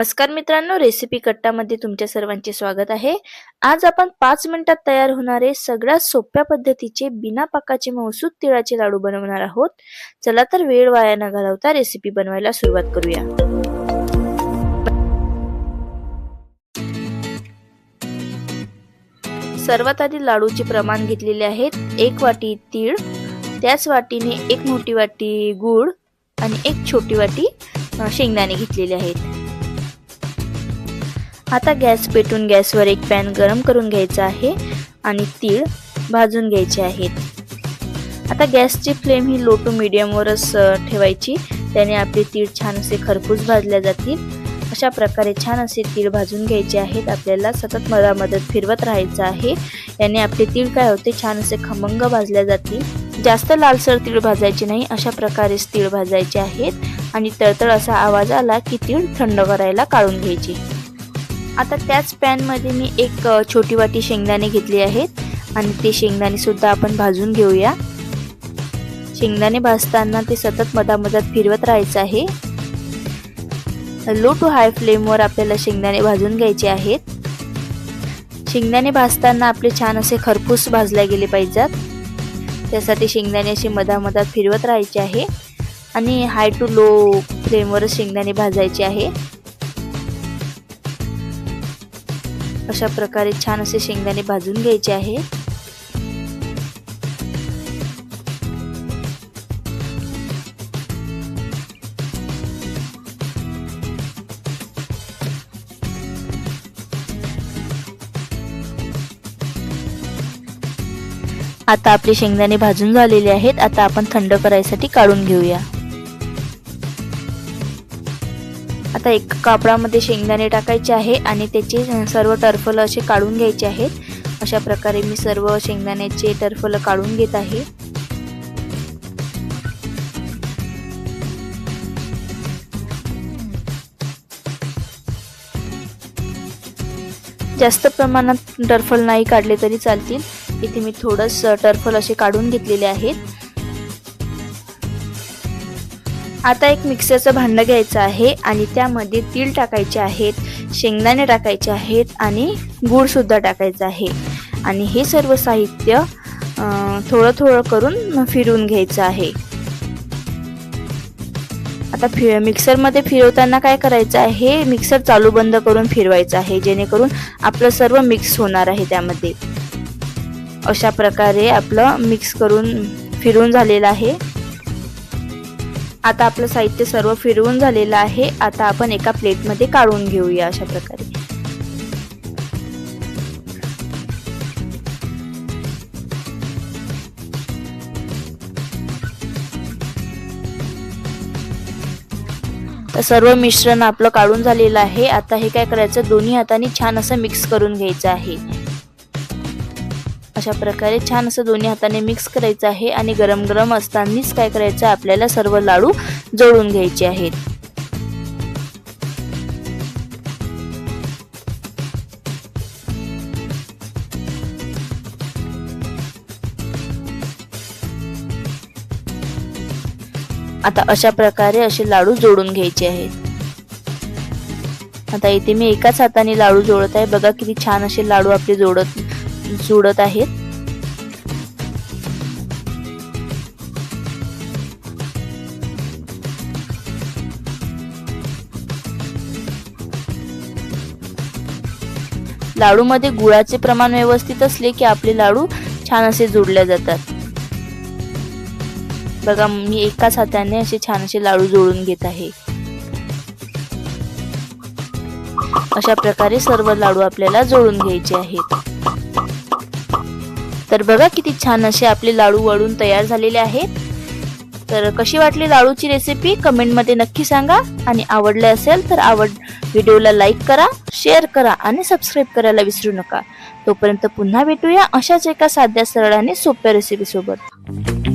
नमस्कार मित्रांनो रेसिपी कट्टामध्ये तुमच्या सर्वांचे स्वागत आहे. आज आपण पाच मिनिटात तयार होणारे सगळ्यात सोप्या पद्धतीचे बिना पाकाचे मौसूद तिळाचे लाडू बनवणार आहोत. चला तर वेळ वाया न घालवता रेसिपी बनवायला सुरुवात करूया. सर्वात आधी लाडूचे प्रमाण घेतलेले आहेत. एक वाटी तीळ त्याच वाटीने एक मोठी वाटी गूळ आणि एक छोटी वाटी शेंगदाणे घेतलेले आहेत. आता गॅस पेटून गॅसवर एक पॅन गरम करून घ्यायचा आहे आणि तीळ भाजून घ्यायचे आहेत. आता गॅसची फ्लेम ही लो टू मिडियमवरच ठेवायची. त्याने आपले तीळ छान असे खरपूस भाजल्या जातील. अशा प्रकारे छान असे तीळ भाजून घ्यायचे आहेत. आपल्याला सतत मधामधत फिरवत राहायचं आहे. याने आपले तीळ काय होते? छान असे खमंग भाजल्या जातील. जास्त लालसर तीळ भाजायचे नाही. अशा प्रकारेच तीळ भाजायचे आहेत. आणि तळतळ असा आवाज आला की तीळ थंड करायला काढून घ्यायचे. आता त्याच पॅनमध्ये मी एक छोटी वाटी शेंगदाणे घेतली आहेत. आणि ते शेंगदाणे सुद्धा आपण भाजून घेऊया. शेंगदाणे भाजताना ते सतत मधामधात फिरवत राहायचं आहे. लो टू हाय फ्लेमवर आपल्याला शेंगदाणे भाजून घ्यायचे आहेत. शेंगदाणे भाजताना आपले छान असे खरपूस भाजले गेले पाहिजेत. त्यासाठी शेंगदाणे असे मधामधात फिरवत राहायचे आहे. आणि हाय टू लो फ्लेमवरच शेंगदाणे भाजायचे आहे. अशा प्रकारे छान असे शेंगदाणे भाजून घ्यायचे आहे. आता आपले शेंगदाणे भाजून झालेले आहेत. आता आपण थंड करायसाठी काढून घेऊया. आता एक कापडामध्ये शेंगदाणे टाकायचे आहे आणि त्याचे सर्व टरफल असे काढून घ्यायचे आहेत. अशा प्रकारे मी सर्व शेंगदाण्याचे टरफल काढून घेत आहे. जास्त प्रमाणात टरफल नाही काढले तरी चालतील. इथे मी थोडंच टरफल असे काढून घेतलेले आहेत. आता एक मिक्सरचं भांडं घ्यायचं आहे आणि त्यामध्ये तीळ टाकायचे आहेत शेंगदाणे टाकायचे आहेत आणि गूळसुद्धा टाकायचं आहे. आणि हे सर्व साहित्य थोडं थोडं करून फिरवून घ्यायचं आहे. आता फि मिक्सरमध्ये फिरवताना काय करायचं आहे मिक्सर चालू बंद करून फिरवायचं आहे जेणेकरून आपलं सर्व मिक्स होणार आहे त्यामध्ये. अशा प्रकारे आपलं मिक्स करून फिरून झालेलं आहे. आता आपलं साहित्य सर्व फिरवून झालेलं आहे. आता आपण एका प्लेटमध्ये काढून घेऊया अशा प्रकारे. तर सर्व मिश्रण आपलं काढून झालेलं आहे. आता हे काय करायचं? दोन्ही हाताने छान असं मिक्स करून घ्यायचं आहे. अशा प्रकारे छान असं दोन्ही हाताने मिक्स करायचं आहे आणि गरम गरम असतानाच काय करायचं आपल्याला सर्व लाडू जोडून घ्यायचे आहेत. आता अशा प्रकारे असे लाडू जोडून घ्यायचे आहेत. आता इथे मी एकाच हाताने लाडू जोडत आहे. बघा किती छान असे लाडू आपले जोडत जोडत आहेत. लाडूमध्ये गुळाचे प्रमाण व्यवस्थित असले की आपले लाडू छान असे जोडले जातात. बघा मी एकाच हाताने असे छान असे लाडू जोडून घेत आहे. अशा प्रकारे सर्व लाडू आपल्याला जोडून घ्यायचे आहेत. तर बघा किती छान असे आपले लाडू वळून तयार झालेले आहेत. तर कशी वाटली लाडूची रेसिपी कमेंटमध्ये नक्की सांगा. आणि आवडले असेल तर आवड व्हिडिओला लाईक करा शेअर करा आणि सबस्क्राईब करायला विसरू नका. तोपर्यंत पुन्हा भेटूया अशाच एका साध्या सरळ आणि सोप्या रेसिपीसोबत